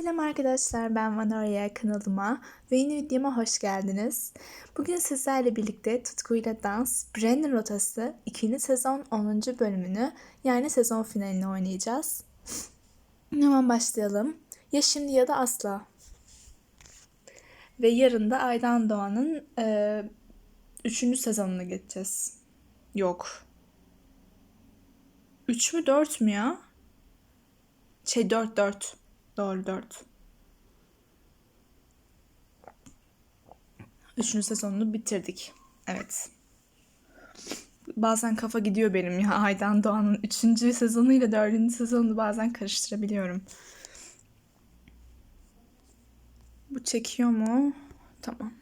Selam arkadaşlar ben Vanoria kanalıma ve yeni videoma hoş geldiniz. Bugün sizlerle birlikte Tutkuyla Dans Brennan Rotası 2. sezon 10. bölümünü yani sezon finalini oynayacağız. Hemen başlayalım. Ya şimdi ya da asla. Ve yarın da Aydan Doğan'ın 3. sezonuna geçeceğiz. Yok. 3 mü 4 mü ya? Şey 4 4. Doğru 4. Üçüncü sezonunu bitirdik. Evet. Bazen kafa gidiyor benim ya. Aydan Doğan'ın üçüncü sezonuyla dördüncü sezonunu bazen karıştırabiliyorum. Bu çekiyor mu? Tamam.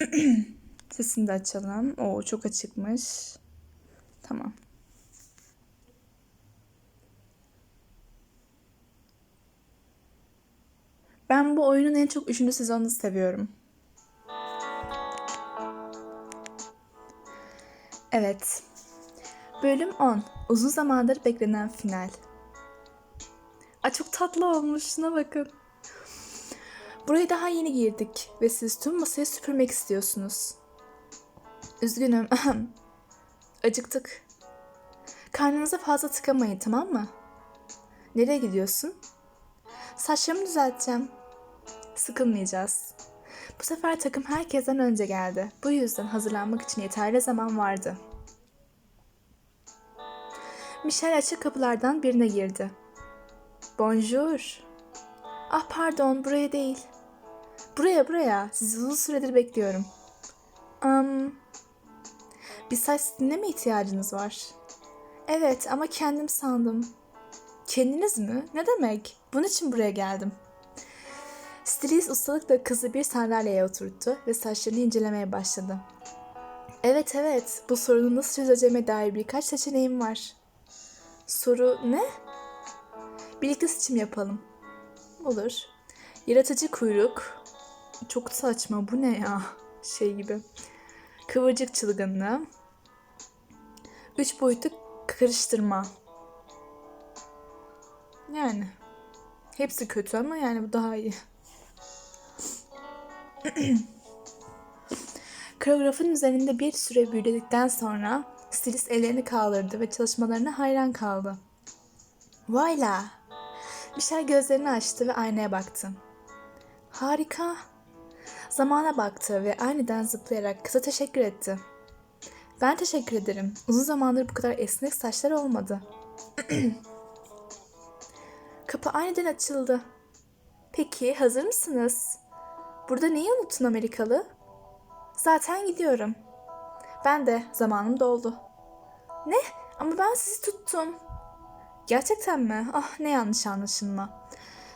Sesini de açalım. Oo çok açıkmış. Tamam. Ben bu oyunun en çok 3. sezonunu seviyorum. Evet. Bölüm 10. Uzun zamandır beklenen final. Aa, çok tatlı olmuş. Şuna bakın. Buraya daha yeni girdik ve siz tüm masayı süpürmek istiyorsunuz. Üzgünüm. Acıktık. Karnınıza fazla tıkamayın tamam mı? Nereye gidiyorsun? Saçlarımı düzelteceğim. Sıkılmayacağız. Bu sefer takım herkesten önce geldi. Bu yüzden hazırlanmak için yeterli zaman vardı. Michel açık kapılardan birine girdi. Bonjour. Ah pardon buraya değil. Buraya buraya. Sizi uzun süredir bekliyorum. Um, bir saç stiline mi ihtiyacınız var? Evet ama kendim sandım. Kendiniz mi? Ne demek? Bunun için buraya geldim. Stilist ustalıkla kızı bir sandalyeye oturttu ve saçlarını incelemeye başladı. Evet evet, bu sorunu nasıl çözeceğime dair birkaç seçeneğim var. Soru ne? Birlikte seçim yapalım. Olur. Yaratıcı kuyruk. Çok saçma, bu ne ya? Şey gibi. Kıvırcık çılgınlığı. Üç boyutlu karıştırma. Yani. Hepsi kötü ama yani bu daha iyi. Koreografın üzerinde bir süre büyüledikten sonra stilist ellerini kaldırdı ve çalışmalarına hayran kaldı. Vayla! Michel gözlerini açtı ve aynaya baktı. Harika! Zamana baktı ve aniden zıplayarak kıza teşekkür etti. Ben teşekkür ederim. Uzun zamandır bu kadar esnek saçlar olmadı. Kapı aniden açıldı. Peki hazır mısınız? Burada neyi unuttun Amerikalı? Zaten gidiyorum. Ben de zamanım doldu. Ne? Ama ben sizi tuttum. Gerçekten mi? Ah ne yanlış anlaşılma.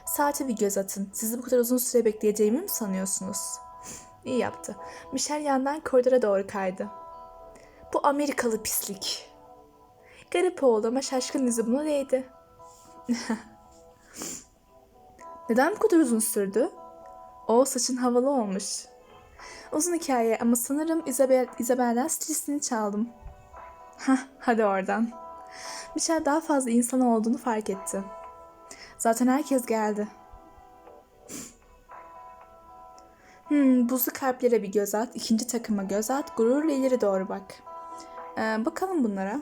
Saate bir göz atın. Sizi bu kadar uzun süre bekleyeceğimi mi sanıyorsunuz? İyi yaptı. Michel yandan koridora doğru kaydı. Bu Amerikalı pislik. Garip oldu ama şaşkın yüzü buna değdi. Neden bu kadar uzun sürdü? O saçın havalı olmuş. Uzun hikaye ama sanırım Isabel, Isabel'den stilistini çaldım. Hah hadi oradan. Michel daha fazla insan olduğunu fark etti. Zaten herkes geldi. Hmm, buzlu kalplere bir göz at, ikinci takıma göz at, gururla ileri doğru bak. Ee, bakalım bunlara.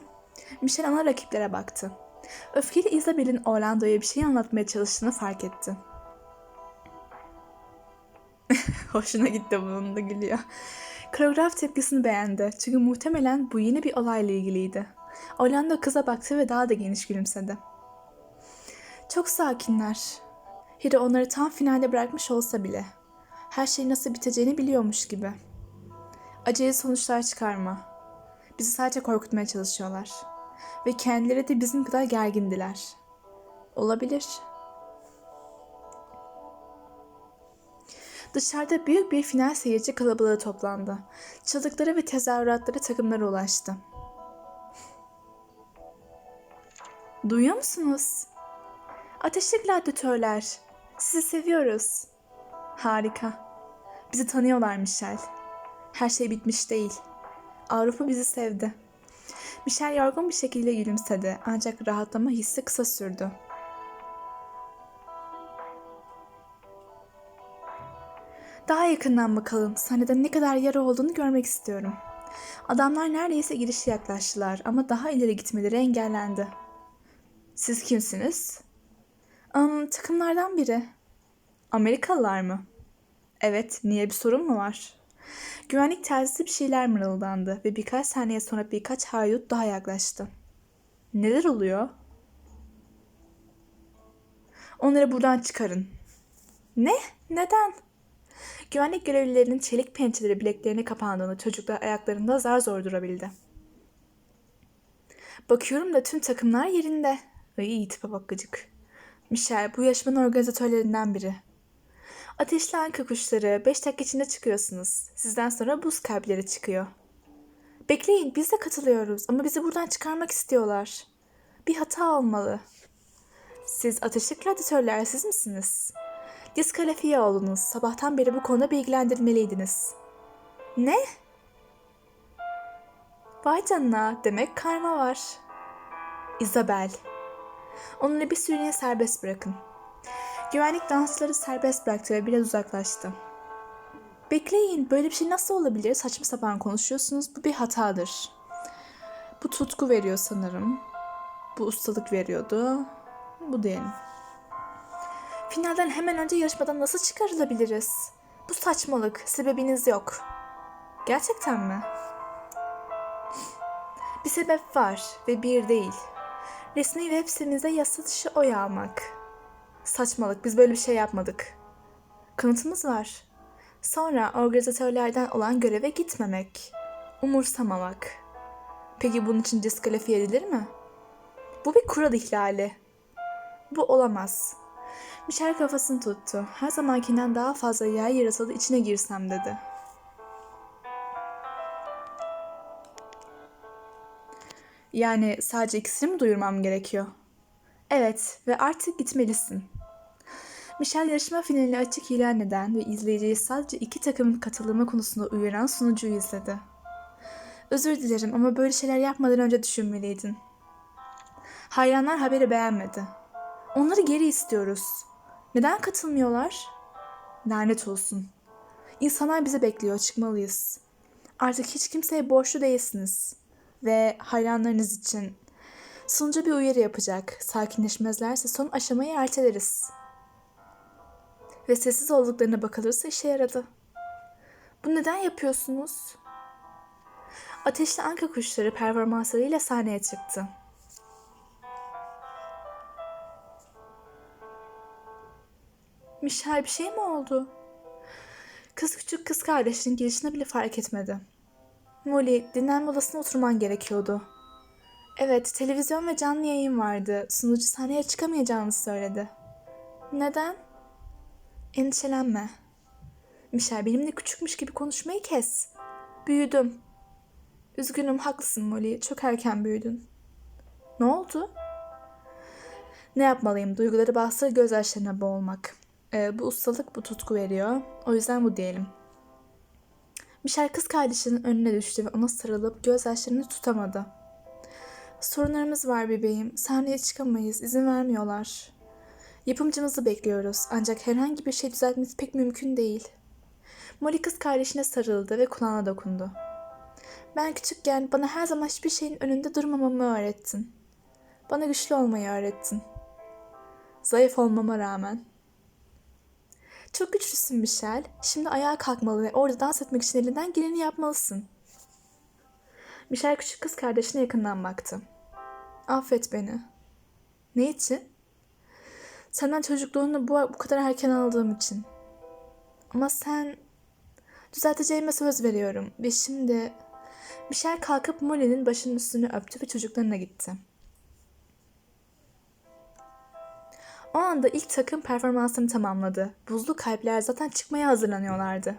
Michel ana rakiplere baktı. Öfkeli Isabel'in Orlando'ya bir şey anlatmaya çalıştığını fark etti. Hoşuna gitti bunun da gülüyor. Koreograf tepkisini beğendi. Çünkü muhtemelen bu yeni bir olayla ilgiliydi. Orlando kıza baktı ve daha da geniş gülümsedi. Çok sakinler. Hiro onları tam finalde bırakmış olsa bile. Her şey nasıl biteceğini biliyormuş gibi. Acele sonuçlar çıkarma. Bizi sadece korkutmaya çalışıyorlar. Ve kendileri de bizim kadar gergindiler. Olabilir. Dışarıda büyük bir final seyirci kalabalığı toplandı. Çığlıkları ve tezahüratları takımlara ulaştı. Duyuyor musunuz? Ateşli gladyatörler. Sizi seviyoruz. Harika. Bizi tanıyorlar Michel. Her şey bitmiş değil. Avrupa bizi sevdi. Michel yorgun bir şekilde gülümsedi ancak rahatlama hissi kısa sürdü. Daha yakından bakalım. Sahnede ne kadar yara olduğunu görmek istiyorum. Adamlar neredeyse girişe yaklaştılar ama daha ileri gitmeleri engellendi. Siz kimsiniz? Um, takımlardan biri. Amerikalılar mı? Evet, niye bir sorun mu var? Güvenlik telsizi bir şeyler mırıldandı ve birkaç saniye sonra birkaç haydut daha yaklaştı. Neler oluyor? Onları buradan çıkarın. Ne? Neden? Güvenlik görevlilerinin çelik pençeleri bileklerine kapandığını çocuklar ayaklarında zar zor durabildi. Bakıyorum da tüm takımlar yerinde. Ay tipe bak gıcık. Michel bu yarışmanın organizatörlerinden biri. Ateşli anka kuşları 5 dakika içinde çıkıyorsunuz. Sizden sonra buz kalpleri çıkıyor. Bekleyin biz de katılıyoruz ama bizi buradan çıkarmak istiyorlar. Bir hata olmalı. Siz ateşli gladyatörler siz misiniz? Diskalifiye oldunuz. Sabahtan beri bu konuda bilgilendirmeliydiniz. Ne? Vay canına demek karma var. Isabel. Onları bir süreliğine serbest bırakın. Güvenlik dansçıları serbest bıraktı ve biraz uzaklaştı. Bekleyin, böyle bir şey nasıl olabilir? Saçma sapan konuşuyorsunuz. Bu bir hatadır. Bu tutku veriyor sanırım. Bu ustalık veriyordu. Bu diyelim. Finalden hemen önce yarışmadan nasıl çıkarılabiliriz? Bu saçmalık. Sebebiniz yok. Gerçekten mi? Bir sebep var ve bir değil. Resmi web sitemizde yasa dışı oy almak. Saçmalık. Biz böyle bir şey yapmadık. Kanıtımız var. Sonra organizatörlerden olan göreve gitmemek. Umursamamak. Peki bunun için diskalifiye edilir mi? Bu bir kural ihlali. Bu olamaz. Michel kafasını tuttu. Her zamankinden daha fazla yer yaratıldı içine girsem dedi. Yani sadece ikisini mi duyurmam gerekiyor? Evet ve artık gitmelisin. Michel yarışma finalini açık ilan eden ve izleyiciyi sadece iki takımın katılımı konusunda uyaran sunucuyu izledi. Özür dilerim ama böyle şeyler yapmadan önce düşünmeliydin. Hayranlar haberi beğenmedi. Onları geri istiyoruz. Neden katılmıyorlar? Lanet olsun. İnsanlar bizi bekliyor, çıkmalıyız. Artık hiç kimseye borçlu değilsiniz. Ve hayranlarınız için sunucu bir uyarı yapacak. Sakinleşmezlerse son aşamayı erteleriz. Ve sessiz olduklarına bakılırsa işe yaradı. Bu neden yapıyorsunuz? Ateşli anka kuşları performanslarıyla sahneye çıktı. Michel bir şey mi oldu? Kız küçük kız kardeşinin gelişine bile fark etmedi. Molly, dinlenme odasına oturman gerekiyordu. Evet, televizyon ve canlı yayın vardı. Sunucu sahneye çıkamayacağını söyledi. Neden? Endişelenme. Michel benimle küçükmüş gibi konuşmayı kes. Büyüdüm. Üzgünüm, haklısın Molly. Çok erken büyüdün. Ne oldu? Ne yapmalıyım? Duyguları bastır gözyaşlarına boğulmak. Ee, bu ustalık bu tutku veriyor. O yüzden bu diyelim. Michel kız kardeşinin önüne düştü ve ona sarılıp gözyaşlarını tutamadı. Sorunlarımız var bebeğim. Sahneye çıkamayız. İzin vermiyorlar. Yapımcımızı bekliyoruz. Ancak herhangi bir şey düzeltmesi pek mümkün değil. Molly kız kardeşine sarıldı ve kulağına dokundu. Ben küçükken bana her zaman hiçbir şeyin önünde durmamamı öğrettin. Bana güçlü olmayı öğrettin. Zayıf olmama rağmen. Çok güçlüsün Michel. Şimdi ayağa kalkmalı ve orada dans etmek için elinden geleni yapmalısın. Michel küçük kız kardeşine yakından baktı. Affet beni. Ne için? Senden çocukluğunu bu, bu kadar erken aldığım için. Ama sen... Düzelteceğime söz veriyorum. Ve şimdi... Michel kalkıp Molly'nin başının üstünü öptü ve çocuklarına gitti. O anda ilk takım performansını tamamladı. Buzlu kalpler zaten çıkmaya hazırlanıyorlardı.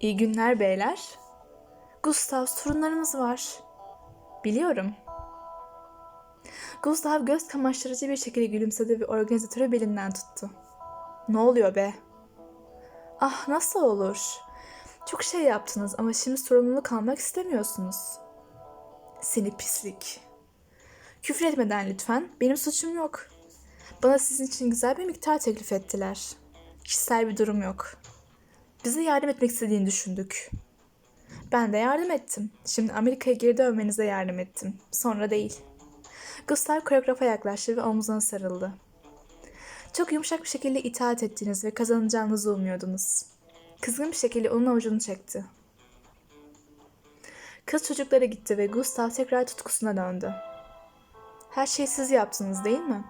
İyi günler beyler. Gustav sorunlarımız var. Biliyorum. Gustav göz kamaştırıcı bir şekilde gülümsedi ve organizatörü belinden tuttu. Ne oluyor be? Ah nasıl olur? Çok şey yaptınız ama şimdi sorumluluk almak istemiyorsunuz. Seni pislik. Küfür etmeden lütfen. Benim suçum yok. Bana sizin için güzel bir miktar teklif ettiler. Kişisel bir durum yok. Bize yardım etmek istediğini düşündük. Ben de yardım ettim. Şimdi Amerika'ya geri dönmenize yardım ettim. Sonra değil. Gustav koreografa yaklaştı ve omzuna sarıldı. Çok yumuşak bir şekilde itaat ettiniz ve kazanacağınızı umuyordunuz. Kızgın bir şekilde onun avucunu çekti. Kız çocuklara gitti ve Gustav tekrar tutkusuna döndü. Her şeyi siz yaptınız değil mi?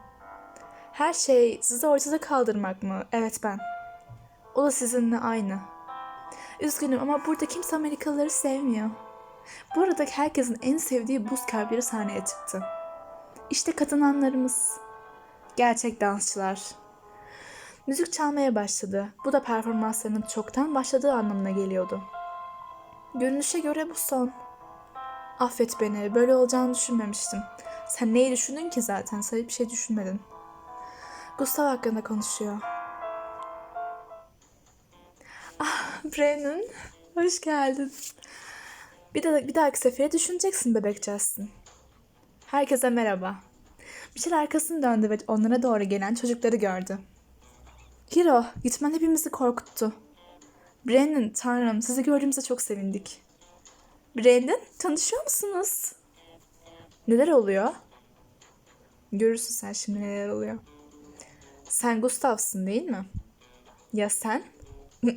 Her şey sizi ortada kaldırmak mı? Evet ben. O da sizinle aynı. Üzgünüm ama burada kimse Amerikalıları sevmiyor. Bu arada herkesin en sevdiği buz kalpleri sahneye çıktı. İşte kazananlarımız. Gerçek dansçılar. Müzik çalmaya başladı. Bu da performanslarının çoktan başladığı anlamına geliyordu. Görünüşe göre bu son. Affet beni, böyle olacağını düşünmemiştim. Sen neyi düşündün ki zaten? Sen bir şey düşünmedin. Gustav hakkında konuşuyor. Ah, Brennan, hoş geldin. Bir, de, bir dahaki sefere düşüneceksin bebek Justin. Herkese merhaba. Michel arkasını döndü ve onlara doğru gelen çocukları gördü. Hiro, gitmen hepimizi korkuttu. Brandon, tanrım sizi gördüğümüze çok sevindik. Brandon, tanışıyor musunuz? Neler oluyor? Görürsün sen şimdi neler oluyor. Sen Gustav'sın değil mi? Ya sen?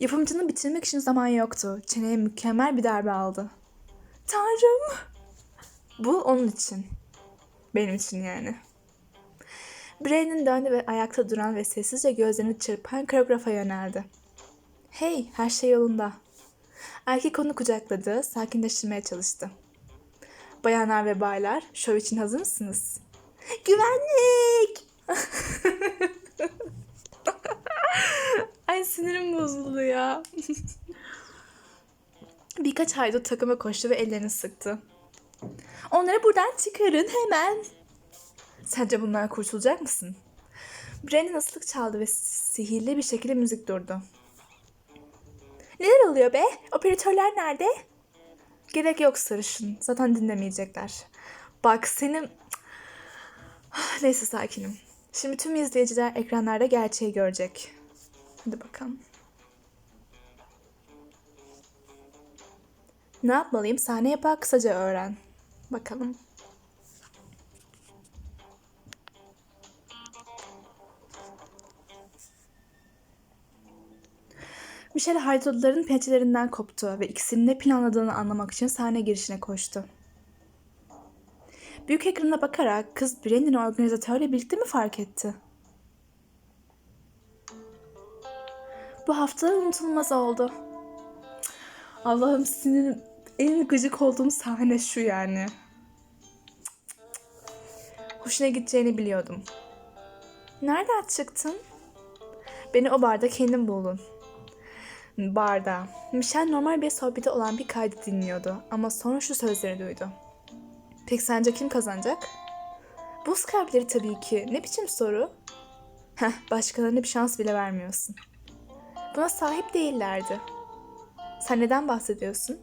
Yapımcının bitirmek için zaman yoktu. Çeneye mükemmel bir darbe aldı. Tanrım! Bu onun için. Benim için yani. Brandon döndü ve ayakta duran ve sessizce gözlerini çırpan koreografa yöneldi. Hey, her şey yolunda. Erkek onu kucakladı, sakinleştirmeye çalıştı. Bayanlar ve baylar, şov için hazır mısınız? Güvenlik! Ay sinirim bozuldu ya. Birkaç haydut takıma koştu ve ellerini sıktı. Onları buradan çıkarın hemen. Sence bundan kurtulacak mısın? Brandon ıslık çaldı ve sihirli bir şekilde müzik durdu. Neler oluyor be? Operatörler nerede? Gerek yok sarışın. Zaten dinlemeyecekler. Bak senin... Neyse sakinim. Şimdi tüm izleyiciler ekranlarda gerçeği görecek. Hadi bakalım. Ne yapmalıyım? Sahneye bak kısaca öğren. Bakalım. Michelle haydutların pençelerinden koptu ve ikisinin ne planladığını anlamak için sahne girişine koştu. Büyük ekrana bakarak kız Brandon'ı organizatörle birlikte mi fark etti? Bu hafta unutulmaz oldu. Allah'ım senin en gıcık olduğum sahne şu yani. Hoşuna gideceğini biliyordum. Nereden çıktın? Beni o barda kendin buldun. Barda. Michel normal bir sohbeti olan bir kaydı dinliyordu ama sonra şu sözleri duydu. Peki sence kim kazanacak? Buz kalpleri tabii ki. Ne biçim soru? Heh, başkalarına bir şans bile vermiyorsun. Buna sahip değillerdi. Sen neden bahsediyorsun?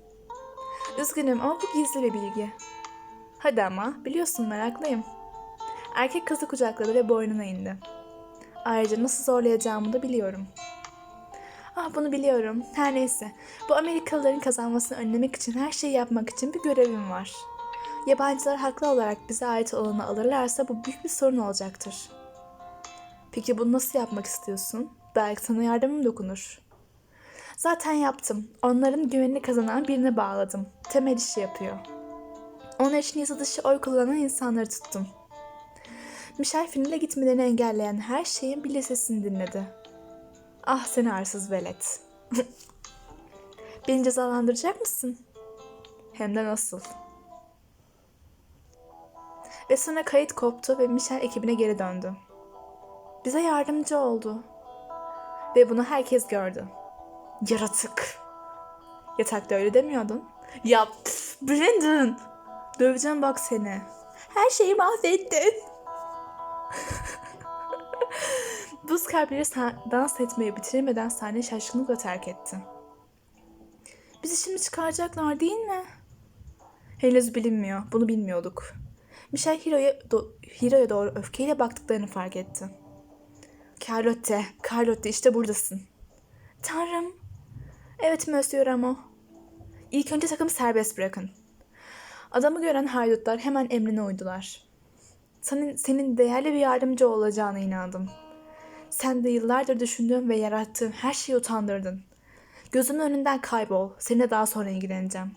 Üzgünüm ama bu gizli bir bilgi. Hadi ama biliyorsun meraklıyım. Erkek kızı kucakladı ve boynuna indi. Ayrıca nasıl zorlayacağımı da biliyorum. Ah bunu biliyorum. Her neyse. Bu Amerikalıların kazanmasını önlemek için her şeyi yapmak için bir görevim var. Yabancılar haklı olarak bize ait olanı alırlarsa bu büyük bir sorun olacaktır. Peki bunu nasıl yapmak istiyorsun? Belki sana yardımım dokunur. Zaten yaptım. Onların güvenini kazanan birine bağladım. Temel işi yapıyor. Onlar için yasa dışı oy kullanan insanları tuttum. Michel finale gitmelerini engelleyen her şeyin bir listesini dinledi. Ah seni arsız velet. Beni cezalandıracak mısın? Hem de nasıl? Ve sonra kayıt koptu ve Michel ekibine geri döndü. Bize yardımcı oldu. Ve bunu herkes gördü. Yaratık. Yatakta öyle demiyordun. Ya Brandon. Döveceğim bak seni. Her şeyi mahvettin. Buz kalpleri dans etmeyi bitiremeden sahne şaşkınlıkla terk etti. Bizi şimdi çıkaracaklar değil mi? Henüz bilinmiyor. Bunu bilmiyorduk. Michel Hiro'ya do- Hiro'ya doğru öfkeyle baktıklarını fark etti. Carlotte, Carlotte işte buradasın. Tanrım. Evet Monsieur Ramo. İlk önce takımı serbest bırakın. Adamı gören haydutlar hemen emrine uydular. Senin, senin değerli bir yardımcı olacağına inandım. Sen de yıllardır düşündüğüm ve yarattığım her şeyi utandırdın. Gözümün önünden kaybol. Seninle daha sonra ilgileneceğim.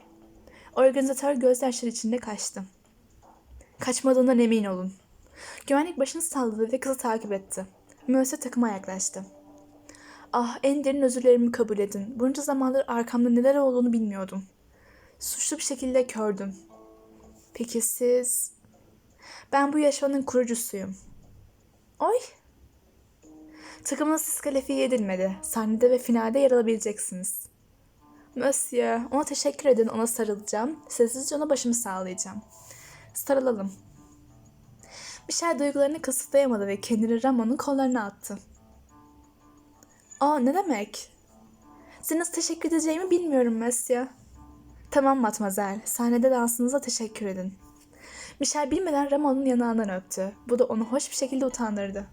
Organizatör gözyaşları içinde kaçtı. Kaçmadığından emin olun. Güvenlik başını salladı ve kızı takip etti. Mösyö takıma yaklaştı. Ah en derin özürlerimi kabul edin. Bunca zamandır arkamda neler olduğunu bilmiyordum. Suçlu bir şekilde kördüm. Peki siz... Ben bu yaşamın kurucusuyum. Oy. Takımınız diskalifiye edilmedi. Sahnede ve finalde yer alabileceksiniz. Monsieur, ona teşekkür edin, ona sarılacağım. Sessizce ona başımı sağlayacağım. Sarılalım. Michel duygularını kısıtlayamadı ve kendini Ramon'un kollarına attı. Aa ne demek? Size nasıl teşekkür edeceğimi bilmiyorum Monsieur. Tamam matmazel, sahnede dansınıza teşekkür edin. Michel bilmeden Ramon'un yanağından öptü. Bu da onu hoş bir şekilde utandırdı.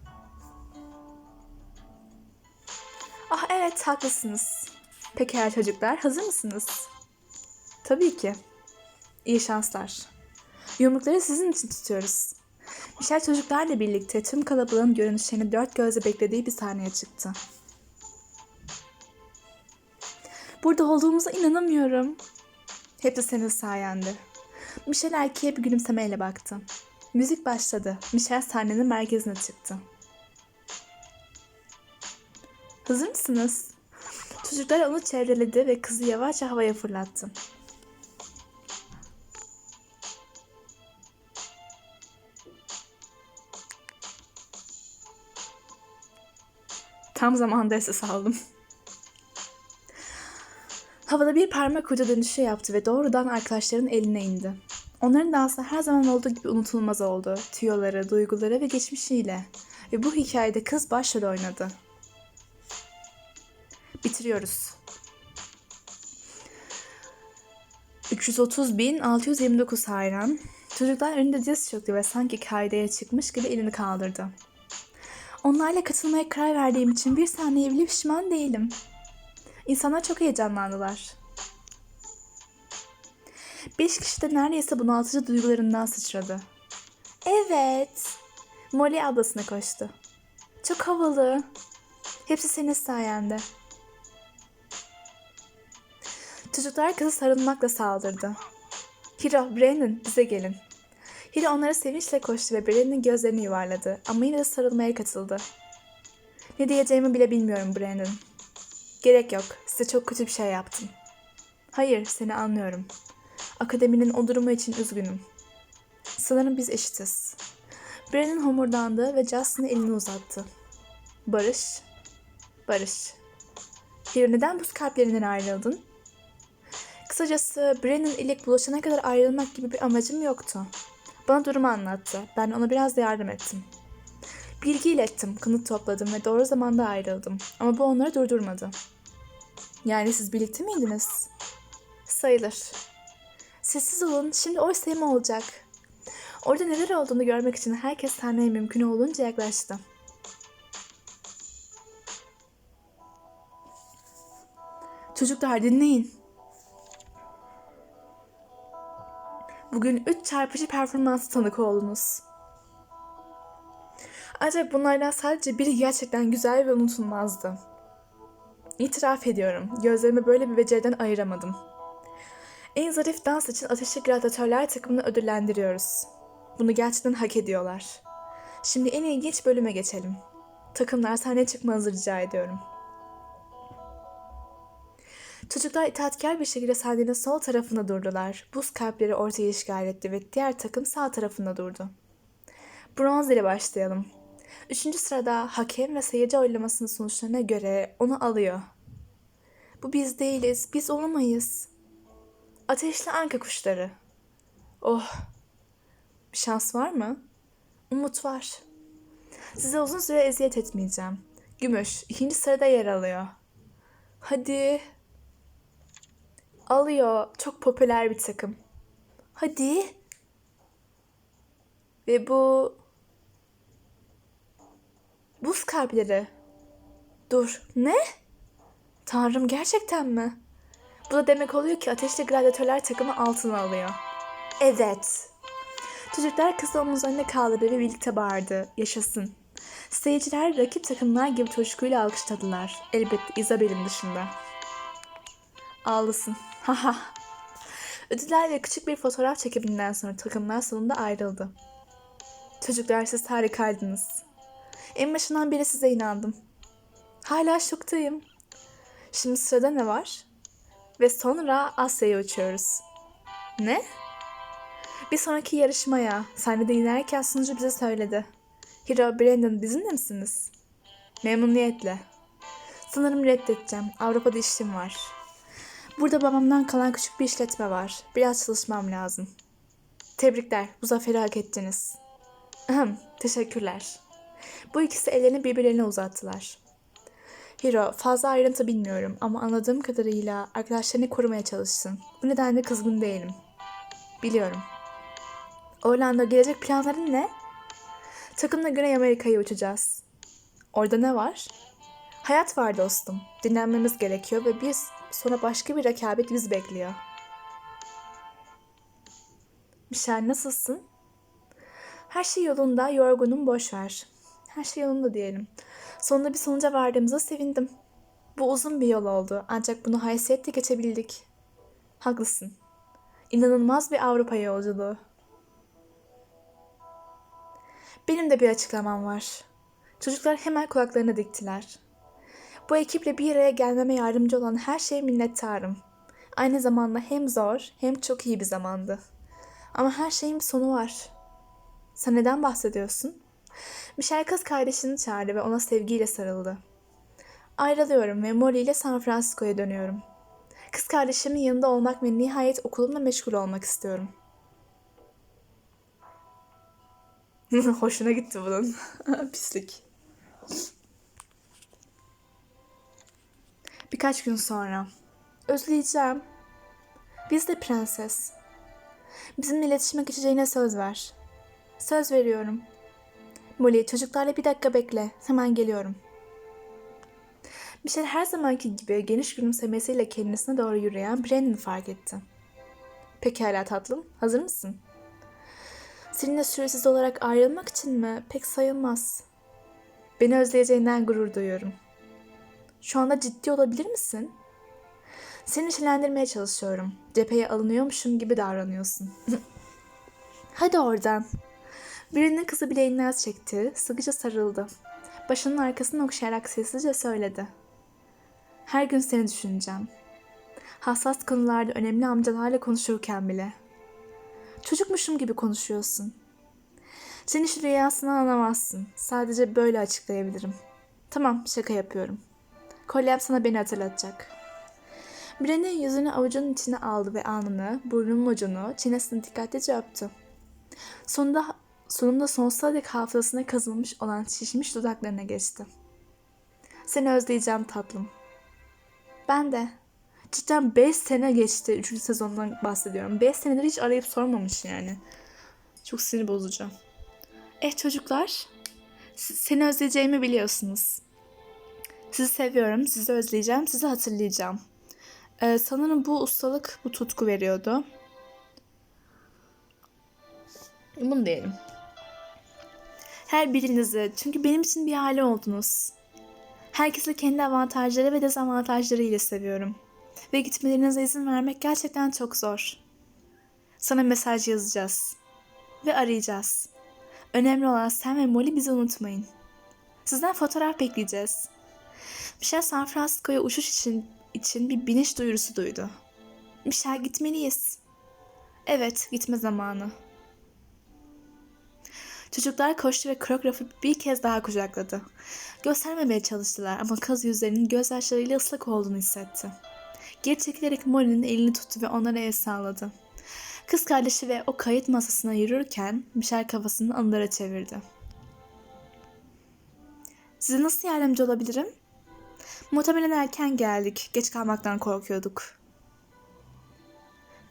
Ah evet haklısınız. Pekala çocuklar hazır mısınız? Tabii ki. İyi şanslar. Yumrukları sizin için tutuyoruz. Michel çocuklarla birlikte tüm kalabalığın görünüşlerini dört gözle beklediği bir sahneye çıktı. Burada olduğumuza inanamıyorum. Hepsi senin sayende. Michel erkeğe bir gülümsemeyle baktı. Müzik başladı. Michel sahnenin merkezine çıktı. Hazır mısınız? Çocuklar onu çevreledi ve kızı yavaşça havaya fırlattı. Tam zamanda ses aldım. Havada bir parmak ucu dönüşü yaptı ve doğrudan arkadaşların eline indi. Onların dansı her zaman olduğu gibi unutulmaz oldu. Tüyoları, duyguları ve geçmişiyle. Ve bu hikayede kız başrol oynadı. Bitiriyoruz. 330.629 hayran. Çocuklar önünde diz çöktü ve sanki kaideye çıkmış gibi elini kaldırdı. Onlarla katılmaya karar verdiğim için bir saniye bile pişman değilim. İnsanlar çok heyecanlandılar. Beş kişi de neredeyse bunaltıcı duygularından sıçradı. Evet. Molly ablasına koştu. Çok havalı. Hepsi senin sayende. Çocuklar kızı sarılmakla saldırdı. Hiro, Brandon bize gelin. Hiro onlara sevinçle koştu ve Brandon'ın gözlerini yuvarladı ama yine de sarılmaya katıldı. Ne diyeceğimi bile bilmiyorum Brandon. Gerek yok, size çok kötü bir şey yaptım. Hayır, seni anlıyorum. Akademinin o durumu için üzgünüm. Sanırım biz eşitiz. Brandon homurdandı ve Justin'e elini uzattı. Barış, Barış. Hiro neden buz kalplerinden ayrıldın? Kısacası Brandon ile bulaşana kadar ayrılmak gibi bir amacım yoktu. Bana durumu anlattı. Ben ona biraz da yardım ettim. Bilgi ilettim, kanıt topladım ve doğru zamanda ayrıldım. Ama bu onları durdurmadı. Yani siz birlikte miydiniz? Sayılır. Sessiz olun, şimdi oy sayımı olacak. Orada neler olduğunu görmek için herkes sahneye mümkün olduğunca yaklaştı. Çocuklar dinleyin. Bugün 3 çarpıcı performansı tanık oldunuz. Ancak bunlardan sadece biri gerçekten güzel ve unutulmazdı. İtiraf ediyorum, gözlerimi böyle bir beceriden ayıramadım. En zarif dans için Ateşli Gladiatörler takımını ödüllendiriyoruz. Bunu gerçekten hak ediyorlar. Şimdi en ilginç bölüme geçelim. Takımlar sahneye çıkmanızı rica ediyorum. Çocuklar itaatkar bir şekilde sahnenin sol tarafında durdular. Buz kalpleri ortaya işgal etti ve diğer takım sağ tarafında durdu. Bronz ile başlayalım. Üçüncü sırada hakem ve seyirci oylamasının sonuçlarına göre onu alıyor. Bu biz değiliz, biz olamayız. Ateşli anka kuşları. Oh, bir şans var mı? Umut var. Size uzun süre eziyet etmeyeceğim. Gümüş, ikinci sırada yer alıyor. Hadi. Alıyor. Çok popüler bir takım. Hadi. Ve bu... Buz kalpleri. Dur, ne? Tanrım gerçekten mi? Bu da demek oluyor ki ateşli gladyatörler takımı altına alıyor. Evet. Çocuklar kızı omuzlarına kaldırdı ve birlikte bağırdı. Yaşasın. Seyirciler rakip takımlar gibi coşkuyla alkışladılar. Elbette Isabel'in dışında. Ağlasın. Haha. Ödüller ve küçük bir fotoğraf çekiminden sonra takımlar sonunda ayrıldı. Çocuklar siz harikaydınız. En başından beri size inandım. Hala şoktayım. Şimdi sırada ne var? Ve sonra Asya'ya uçuyoruz. Ne? Bir sonraki yarışmaya sahnede inerken sunucu bize söyledi. Hero Brandon bizimle misiniz? Memnuniyetle. Sanırım reddedeceğim. Avrupa'da işim var. Burada babamdan kalan küçük bir işletme var. Biraz çalışmam lazım. Tebrikler. Bu zaferi hak ettiniz. Ahem, teşekkürler. Bu ikisi ellerini birbirlerine uzattılar. Hiro, fazla ayrıntı bilmiyorum ama anladığım kadarıyla arkadaşlarını korumaya çalışsın. Bu nedenle kızgın değilim. Biliyorum. Orlando gelecek planların ne? Takımla Güney Amerika'ya uçacağız. Orada ne var? Hayat var dostum. Dinlenmemiz gerekiyor ve biz sonra başka bir rekabet bizi bekliyor. Michel nasılsın? Her şey yolunda, yorgunum boş ver. Her şey yolunda diyelim. Sonunda bir sonuca vardığımıza sevindim. Bu uzun bir yol oldu ancak bunu haysiyetle geçebildik. Haklısın. İnanılmaz bir Avrupa yolculuğu. Benim de bir açıklamam var. Çocuklar hemen kulaklarına diktiler. Bu ekiple bir araya gelmeme yardımcı olan her şeye minnettarım. Aynı zamanda hem zor hem çok iyi bir zamandı. Ama her şeyin bir sonu var. Sen neden bahsediyorsun? Michelle kız kardeşini çağırdı ve ona sevgiyle sarıldı. Ayrılıyorum ve Molly ile San Francisco'ya dönüyorum. Kız kardeşimin yanında olmak ve nihayet okulumla meşgul olmak istiyorum. Hoşuna gitti bunun. Pislik. Birkaç gün sonra. Özleyeceğim. Biz de prenses. Bizimle iletişime geçeceğine söz ver. Söz veriyorum. Molly çocuklarla bir dakika bekle. Hemen geliyorum. Michelle her zamanki gibi geniş gülümsemesiyle kendisine doğru yürüyen Brandon fark etti. Pekala tatlım. Hazır mısın? Seninle süresiz olarak ayrılmak için mi? Pek sayılmaz. Beni özleyeceğinden gurur duyuyorum. Şu anda ciddi olabilir misin? Seni neşelendirmeye çalışıyorum. Cepheye alınıyormuşum gibi davranıyorsun. Hadi oradan. Birinin kızı bileğinden çekti, sıkıca sarıldı. Başının arkasını okşayarak sessizce söyledi. Her gün seni düşüneceğim. Hassas konularda önemli amcalarla konuşurken bile. Çocukmuşum gibi konuşuyorsun. Seni şu rüyasını anlamazsın. Sadece böyle açıklayabilirim. Tamam, şaka yapıyorum. Kolyem sana beni hatırlatacak. Brené yüzünü avucunun içine aldı ve alnını, burnunun ucunu, çenesini dikkatlice öptü. Sonunda, sonunda sonsuza dek hafızasına kazınmış olan şişmiş dudaklarına geçti. Seni özleyeceğim tatlım. Ben de. Cidden 5 sene geçti. 3. sezondan bahsediyorum. 5 senedir hiç arayıp sormamış yani. Çok sinir bozucu. Eh çocuklar. Seni özleyeceğimi biliyorsunuz. Sizi seviyorum, sizi özleyeceğim, sizi hatırlayacağım. Ee, sanırım bu ustalık, bu tutku veriyordu. Bunu diyelim. Her birinizi, çünkü benim için bir aile oldunuz. Herkesi kendi avantajları ve dezavantajları ile seviyorum. Ve gitmelerinize izin vermek gerçekten çok zor. Sana mesaj yazacağız. Ve arayacağız. Önemli olan sen ve Molly bizi unutmayın. Sizden fotoğraf bekleyeceğiz. Michelle San Francisco'ya uçuş için, için bir biniş duyurusu duydu. Michelle gitmeliyiz. Evet, gitme zamanı. Çocuklar koştu ve koreografı bir kez daha kucakladı. Göstermemeye çalıştılar ama kız yüzlerinin gözyaşlarıyla ıslak olduğunu hissetti. Geri çekilerek Molly'nin elini tuttu ve onlara el sağladı. Kız kardeşi ve o kayıt masasına yürürken Michelle kafasını anılara çevirdi. Size nasıl yardımcı olabilirim? Muhtemelen erken geldik. Geç kalmaktan korkuyorduk.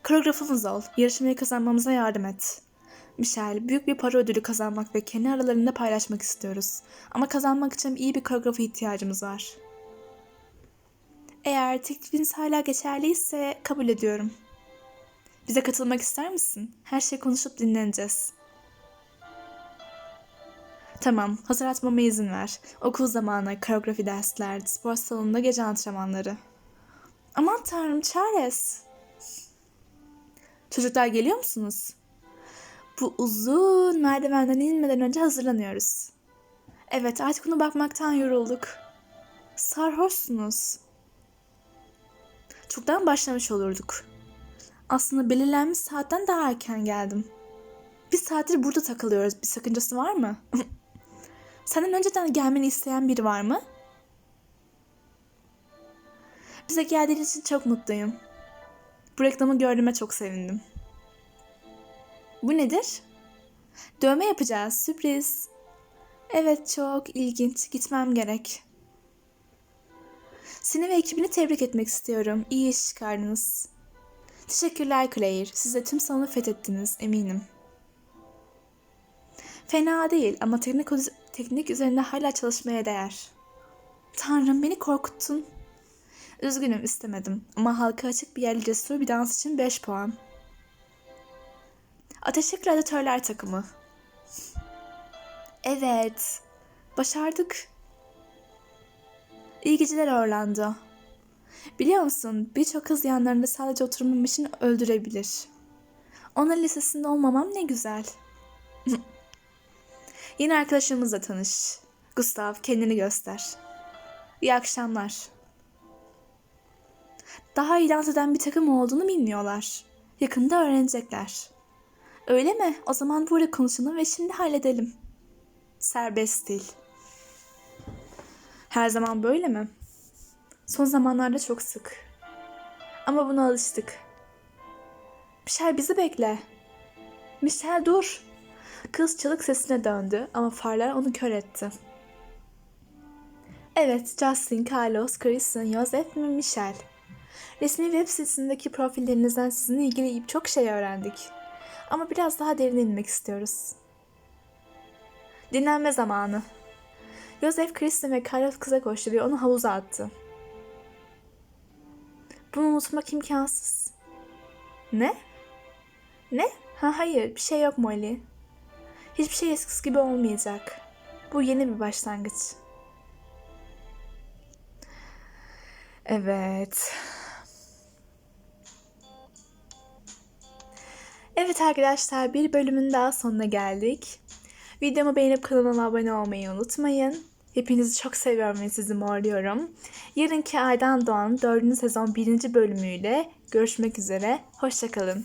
Koreografımız ol. Yarışmayı kazanmamıza yardım et. Michel, büyük bir para ödülü kazanmak ve kendi aralarında paylaşmak istiyoruz. Ama kazanmak için iyi bir koreografa ihtiyacımız var. Eğer teklifiniz hala geçerliyse kabul ediyorum. Bize katılmak ister misin? Her şeyi konuşup dinleneceğiz. Tamam, hazır atmama izin ver. Okul zamanı, koreografi dersler, spor salonunda gece antrenmanları. Aman tanrım Charles. Çocuklar geliyor musunuz? Bu uzun merdivenden inmeden önce hazırlanıyoruz. Evet artık ona bakmaktan yorulduk. Sarhoşsunuz. Çoktan başlamış olurduk. Aslında belirlenmiş saatten daha erken geldim. Bir saattir burada takılıyoruz. Bir sakıncası var mı? Senden önceden gelmeni isteyen biri var mı? Bize geldiğin için çok mutluyum. Bu reklamı gördüğüme çok sevindim. Bu nedir? Dövme yapacağız. Sürpriz. Evet çok ilginç. Gitmem gerek. Seni ve ekibini tebrik etmek istiyorum. İyi iş çıkardınız. Teşekkürler Claire. Siz de tüm salonu fethettiniz eminim. Fena değil ama teknik, teknik üzerinde hala çalışmaya değer. Tanrım beni korkuttun. Üzgünüm istemedim ama halka açık bir yerli cesur bir dans için 5 puan. Ateşli Gladiatörler takımı. Evet. Başardık. İyi geceler Orlando. Biliyor musun birçok kız yanlarında sadece oturmam için öldürebilir. Onun lisesinde olmamam ne güzel. Yeni arkadaşımızla tanış. Gustav kendini göster. İyi akşamlar. Daha iyi dans eden bir takım olduğunu bilmiyorlar. Yakında öğrenecekler. Öyle mi? O zaman burada konuşalım ve şimdi halledelim. Serbest dil. Her zaman böyle mi? Son zamanlarda çok sık. Ama buna alıştık. Michel bizi bekle. Michel dur. Kız çığlık sesine döndü ama farlar onu kör etti. Evet, Justin, Carlos, Kristen, Joseph ve Michel. Resmi web sitesindeki profillerinizden sizinle ilgili çok şey öğrendik. Ama biraz daha derine inmek istiyoruz. Dinlenme zamanı. Joseph, Kristen ve Carlos kıza koştu ve onu havuza attı. Bunu unutmak imkansız. Ne? Ne? Ha hayır, bir şey yok Molly. Hiçbir şey eskisi gibi olmayacak. Bu yeni bir başlangıç. Evet. Evet arkadaşlar bir bölümün daha sonuna geldik. Videomu beğenip kanalıma abone olmayı unutmayın. Hepinizi çok seviyorum ve sizi morluyorum. Yarınki Aydan Doğan 4. sezon 1. bölümüyle görüşmek üzere. Hoşçakalın.